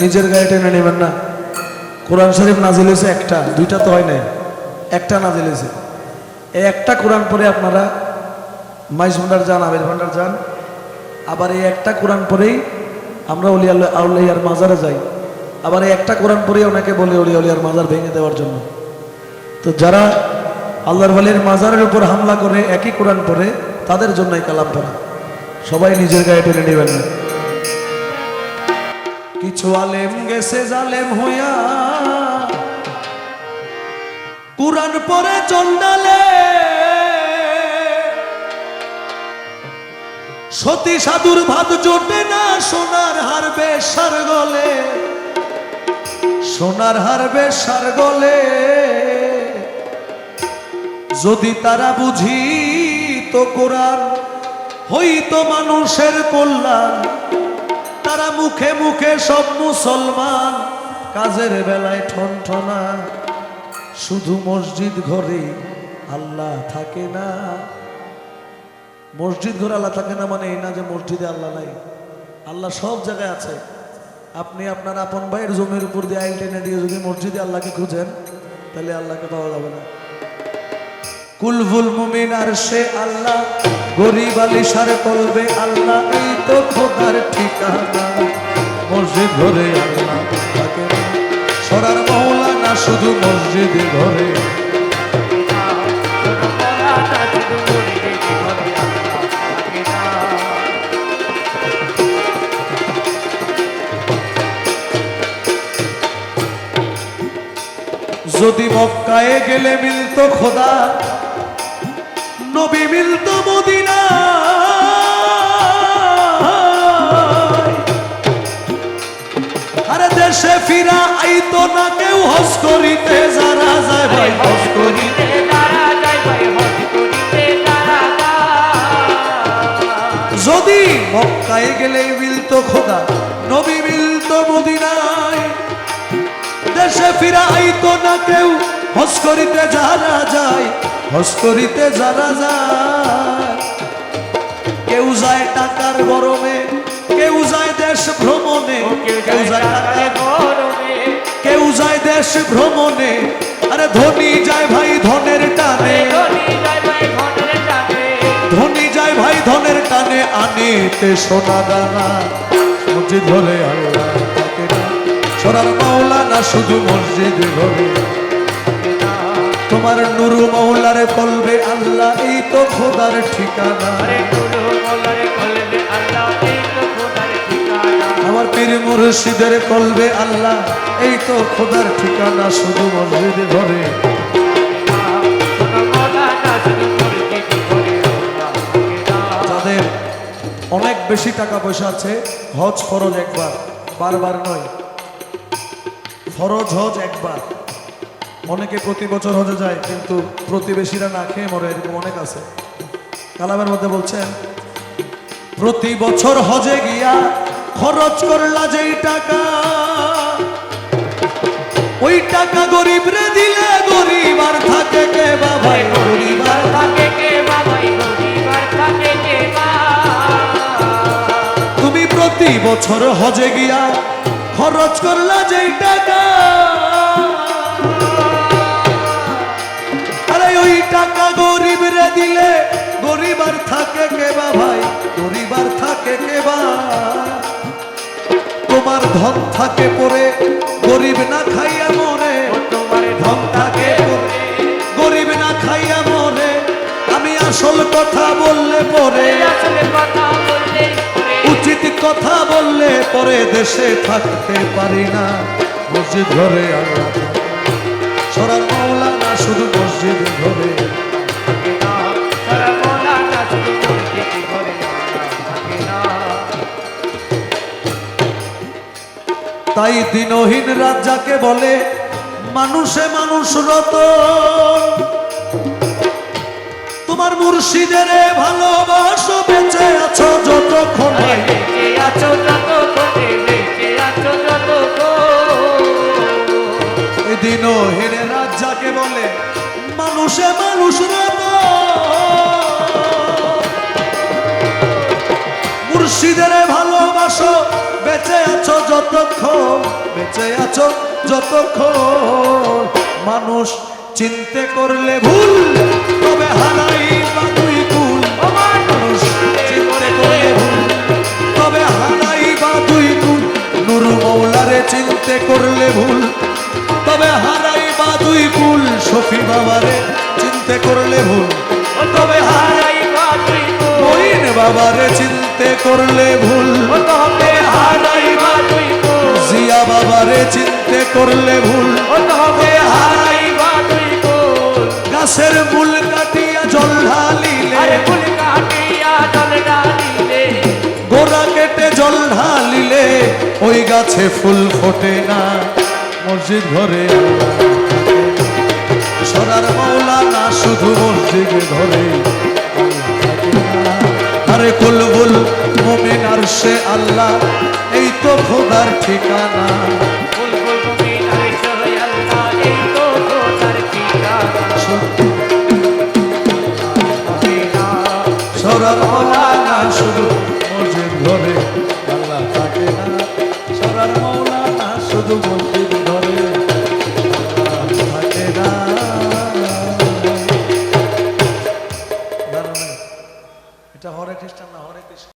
নিজের গায়ে টেনে নেবেন না। কোরআন শরীফ নাজিল হয়েছে একটা, দুইটা তো হয় নাই। একটা নাজিল হয়েছে। এই একটা কোরআন পরে আপনারা মাইস ভান্ডার যান আবির ভান্ডার যান। আবার এই একটা কোরআন পরেই আমরা অলিয়া আউলিয়ার মাজারে যাই। আবার এই একটা কোরআন পরেই ওনাকে বলে অলিয়া উলিয়ার মাজার ভেঙে দেওয়ার জন্য। তো যারা আল্লাহর ওয়ালির মাজারের উপর হামলা করে একই কোরআন পরে তাদের জন্যই কালাম পড়া। সবাই নিজের গায়ে টেনে নেবেন না। কিছু আলেম গেছে জালেম হইয়া। কোরআন পরে চন্ডালে সতী সাধুর ভাত জোটে না, সোনার হারবে সার গলে। সোনার হারবে সার গলে। যদি তারা বুঝি তো কোরআন, হইতো মানুষের কল্যাণ। তারা মুখে মুখে সব মুসলমান, কাজের বেলায় ঠনঠনা। শুধু মসজিদ ঘরে আল্লাহ থাকে না। মসজিদ ঘরে আল্লাহ থাকে না মানে এই না যে মসজিদে আল্লাহ নাই। আল্লাহ সব জায়গায় আছে। আপনি আপনার আপন ভাইয়ের জমির উপর দিয়ে আইল টেনে দিয়ে যদি মসজিদে আল্লাহকে খুঁজেন, তাহলে আল্লাহকে পাওয়া যাবে না। কুলফুল মুমিন আর সে আল্লাহ গরিব আলিশার কলবে আল্লাহ, এই তো খোদার ঠিকানা। মসজিদ ঘরে আল্লাহ থাকে সরার মহলা না শুধু মসজিদ ঘরে। যদি মক্কায় গেলে মিলতো খোদা নবী মিলতো মদিনা আরে দেশে ফিরা আইতো না কেউ হস করিতে যারা যায় ভাই। হস করিতে যদি মক্কায় গেলে মিলতো খোদা নবী মিলতো মদিনায়। দেশে ফিরা আইতো না কেউ হস করিতে যারা যায়। হস করিতে যারা যায় কেউ যায় টাকার গরমে কেউ যায় দেশ ভ্রমণে কেউ যায় টাকার কেউ যায় দেশ ভ্রমণে। আরে ধনী যায় ভাই ধনের টানে। ধনী যায় ভাই ধনের টানে। আনিতে সোনা দানা। মসজিদ ঘরে আল্লাহ থাকে না সোনার মাওলা না শুধু মসজিদ ঘরে তোমার নুরু মৌলারে কলবে আল্লাহ, এই তো খোদার ঠিকানা। আমার পীর কলবে আল্লাহ, এই তো খোদার ঠিকানা শুধু মসজিদ অনেক বেশি টাকা পয়সা আছে, হজ ফরজ একবার, বারবার নয়, ফরজ হজ একবার। অনেকে প্রতি বছর হজে যায় কিন্তু প্রতিবেশীরা না খেয়ে মরে এরকম অনেক আছে। কালামের মধ্যে বলছেন প্রতি বছর হজে গিয়া খরচ করলা যেই টাকা ওই টাকা গরিব রে দিলে গরিব আর থাকে কে বাবাই গরিব আর থাকে কে বাবাই গরিব আর থাকে কে তুমি প্রতি বছর হজে গিয়া খরচ করলা যেই টাকা থাকে কে বা ভাই? গরিব আর থাকে কে বা? তোমার ধন থাকে পরে গরিব না খাইয়া মরে। ধন থাকে গরিব না খাইয়া মরে। আমি আসল কথা বললে পরে। উচিত কথা বললে পরে দেশে থাকতে পারি না। মসজিদ ঘরে আল্লাহ। সরার মাওলা না শুধু মসজিদ ঘরে। তাই দিনহীন রাত যাকে বলে মানুষে মানুষ রত তোমার মুর্শিদের ভালোবাসো বেঁচে আছো যতক্ষণ। দিনহীন রাত বলে মানুষে মানুষ রত মুর্শিদের ভালোবাসো ভালোবাসো বেঁচে আছো যতক্ষণ, বেঁচে আছো যতক্ষণ। মানুষ চিনতে করলে ভুল, তবে হারাই বা কুল মানুষ চিনতে করলে ভুল, তবে হারাই বা কুল নুর মৌলারে চিনতে করলে ভুল, তবে হারাই বা কুল সফি বাবারে চিনতে করলে ভুল, তবে হারাই মহিন বাবারে চিনতে করলে ভুল। জিয়া বাবারে চিনতে করলে ভুল। গাছের মূল কাটিয়া জল ঢালিলে। গোড়া কেটে জল ঢালিলে। ওই গাছে ফুল ফোটে না। মসজিদ ঘরে। সরার মাওলা না শুধু মসজিদ ঘরে সে আল্লাহ, এই তো খোদার ঠিকানা। সরল মৌলানা শুধু মসজিদ ঘরে আল্লাহ থাকে না। সরল মৌলানা শুধু